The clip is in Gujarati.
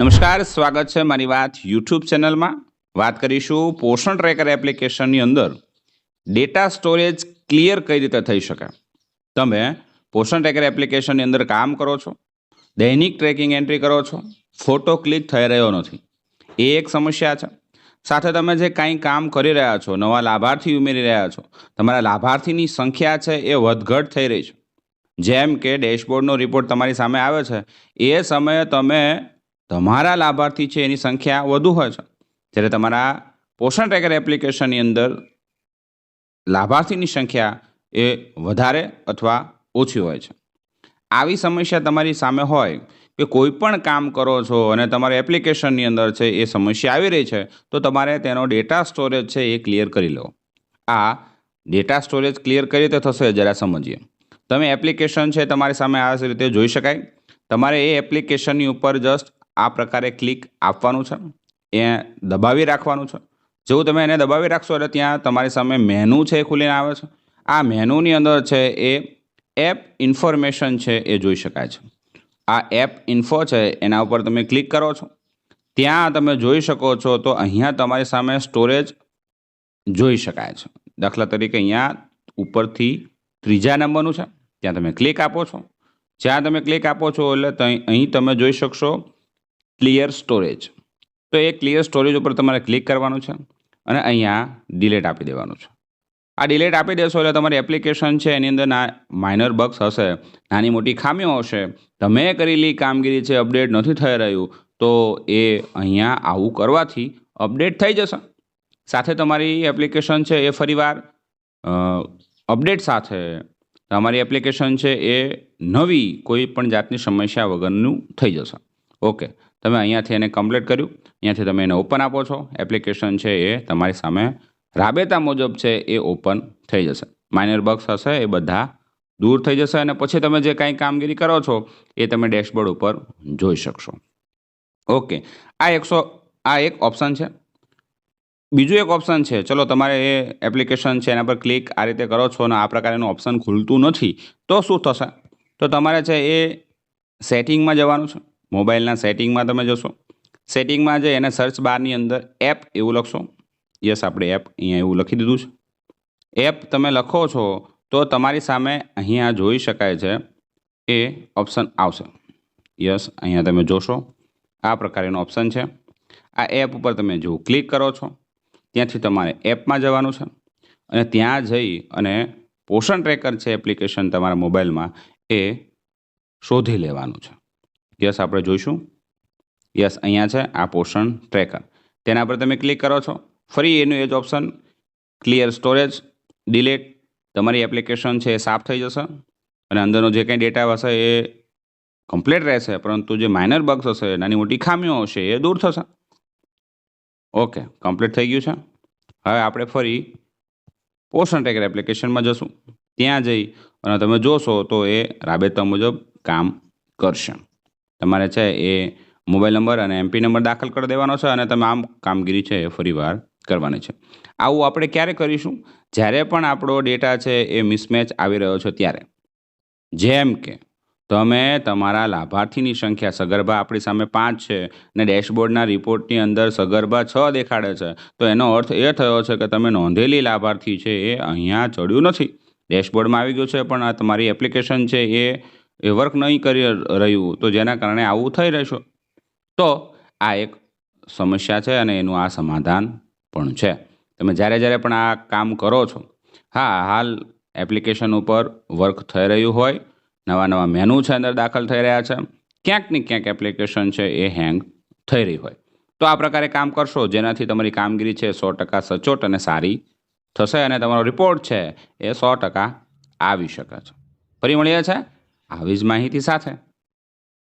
નમસ્કાર, સ્વાગત છે મારી વાત યુટ્યુબ ચેનલમાં. વાત કરીશું પોષણ ટ્રેકર એપ્લિકેશનની અંદર ડેટા સ્ટોરેજ ક્લિયર કઈ રીતે થઈ શકે? તમે પોષણ ટ્રેકર એપ્લિકેશનની અંદર કામ કરો છો, દૈનિક ટ્રેકિંગ એન્ટ્રી કરો છો ફોટો ક્લિક થઈ રહ્યો નથી. એ એક સમસ્યા છે. સાથે તમે જે કાંઈ કામ કરી રહ્યા છો, નવા લાભાર્થી ઉમેરી રહ્યા છો, તમારા લાભાર્થીની સંખ્યા છે એ વધઘટ થઈ રહી છે. જેમ કે ડેશબોર્ડનો રિપોર્ટ તમારી સામે આવે છે, એ સમયે તમે તમારા લાભાર્થી છે, એની સંખ્યા વધુ હોય છે. જ્યારે તમારા પોષણ ટ્રેકર એપ્લિકેશનની અંદર લાભાર્થીની સંખ્યા એ વધારે અથવા ઓછી હોય છે. આવી સમસ્યા તમારી સામે હોય કે કોઈ પણ કામ કરો છો અને તમારી એપ્લિકેશનની અંદર છે, એ સમસ્યા આવી રહી છે, તો તમારે તેનો ડેટા સ્ટોરેજ છે, એ ક્લિયર કરી લો આ ડેટા સ્ટોરેજ ક્લિયર કઈ રીતે થશે, જરા સમજીએ. તમે એપ્લિકેશન છે, તમારી સામે આ રીતે જોઈ શકાય. તમારે એ એપ્લિકેશનની ઉપર જસ્ટ આ પ્રકારે ક્લિક આપવાનું છે. એ દબાવી રાખવાનું છે. જેવું તમે એને દબાવી રાખશો એટલે ત્યાં તમારી સામે મેનુ છે એ ખુલીને આવે છે. આ મેનુની અંદર છે એ એપ ઇન્ફોર્મેશન છે એ જોઈ શકાય છે. આ એપ ઇન્ફો છે એના ઉપર તમે ક્લિક કરો છો. ત્યાં તમે જોઈ શકો છો તો અહીંયા તમારી સામે સ્ટોરેજ જોઈ શકાય છે. દાખલા તરીકે અહીંયા ઉપરથી ત્રીજા નંબરનું છે. ત્યાં તમે ક્લિક આપો છો. જ્યાં તમે ક્લિક આપો છો એટલે અહીં તમે જોઈ શકશો ક્લિયર સ્ટોરેજ તો એ ક્લિયર સ્ટોરેજ ઉપર તમારે ક્લિક કરવાનું છે અને અહીંયા ડિલેટ આપી દેવાનું છે. આ ડિલેટ આપી દેશો એટલે તમારી એપ્લિકેશન છે, એની અંદર ના માઇનર બગ્સ હશે, નાની મોટી ખામીઓ હશે, તમે કરેલી કામગીરી છે અપડેટ નથી થઈ રહ્યું, તો એ અહીંયા આવું કરવાથી અપડેટ થઈ જશે. સાથે તમારી એપ્લિકેશન છે એ ફરીવાર અપડેટ સાથે. તમારી એપ્લિકેશન છે એ નવી કોઈ પણ જાતની સમસ્યા વગરનું થઈ જશે. ઓકે તમે અહીંયાથી એને કમ્પ્લીટ કર્યું. અહીંયાથી તમે એને ઓપન આપો છો. એપ્લિકેશન છે એ તમારી સામે રાબેતા મુજબ છે એ ઓપન થઈ જશે. માઇનર બગ્સ હશે એ બધા દૂર થઈ જશે અને પછી તમે જે કાંઈ કામગીરી કરો છો એ તમે ડેશબોર્ડ ઉપર જોઈ શકશો. ઓકે આ એકસો, આ એક ઓપ્શન છે. બીજું એક ઓપ્શન છે. ચલો તમારે એ એપ્લિકેશન છે એના પર ક્લિક આ રીતે કરો છો અને આ પ્રકારનું ઓપ્શન ખુલતું નથી તો શું થશે? તો તમારે છે એ સેટિંગમાં જવાનું છે. મોબાઈલના સેટિંગમાં તમે જશો. સેટિંગમાં જઈ એને સર્ચ બારની અંદર એપ એવું લખશો. યસ આપણે એપ અહીંયા એવું લખી દીધું છે. એપ તમે લખો છો તો તમારી સામે અહીંયા જોઈ શકાય છે એ ઓપ્શન આવશે. યસ અહીંયા તમે જોશો. આ પ્રકારનો ઓપ્શન છે. આ એપ ઉપર તમે જો ક્લિક કરો છો, ત્યાંથી તમારે એપમાં જવાનું છે. અને ત્યાં જઈ અને પોષણ ટ્રેકર છે એપ્લિકેશન તમારા મોબાઈલમાં એ શોધી લેવાનું છે. યસ આપણે જોઈશું. યસ અહીંયા છે આ પોષણ ટ્રેકર તેના પર તમે ક્લિક કરો છો. ફરી એનું એ જ ઓપ્શન ક્લિયર સ્ટોરેજ ડિલેટ તમારી એપ્લિકેશન છે એ સાફ થઈ જશે. અને અંદરનો જે કંઈ ડેટા હશે એ કમ્પ્લીટ રહેશે. પરંતુ જે માઇનર બગ્સ હશે, નાની મોટી ખામીઓ હશે, એ દૂર થશે. ઓકે કમ્પ્લીટ થઈ ગયું છે. હવે આપણે ફરી પોષણ ટ્રેકર એપ્લિકેશનમાં જશું. ત્યાં જઈ અને તમે જોશો તો એ રાબેતા મુજબ કામ કરશે. તમારે છે એ મોબાઈલ નંબર અને એમપી નંબર દાખલ કરી દેવાનો છે અને તમે આમ કામગીરી છે એ ફરીવાર કરવાની છે. આવું આપણે ક્યારે કરીશું? જ્યારે પણ આપણો ડેટા છે એ મિસમેચ આવી રહ્યો છે ત્યારે. જેમ કે, તમે તમારા લાભાર્થીની સંખ્યા સગર્ભા આપણી સામે પાંચ છે ને ડેશબોર્ડના રિપોર્ટની અંદર સગર્ભા છ દેખાડે છે, તો એનો અર્થ એ થયો છે કે તમે નોંધેલી લાભાર્થી છે એ અહીંયા ચડ્યું નથી. ડેશબોર્ડમાં આવી ગયું છે પણ આ તમારી એપ્લિકેશન છે એ એ વર્ક નહીં કરી રહ્યું, તો જેના કારણે આવું થઈ રહેશે. તો આ એક સમસ્યા છે અને એનું આ સમાધાન પણ છે. તમે જ્યારે જ્યારે પણ આ કામ કરો છો, હા, હાલ એપ્લિકેશન ઉપર વર્ક થઈ રહ્યું હોય, નવા નવા મેનુ છે અંદર દાખલ થઈ રહ્યા છે, ક્યાંક ને ક્યાંક એપ્લિકેશન છે એ હેંગ થઈ રહી હોય. તો આ પ્રકારે કામ કરશો, જેનાથી તમારી કામગીરી છે સો ટકા સચોટ અને સારી થશે અને તમારો રિપોર્ટ છે એ સો ટકા આવી શકે છે. ફરી મળીએ છે? આવી જ માહિતી સાથે.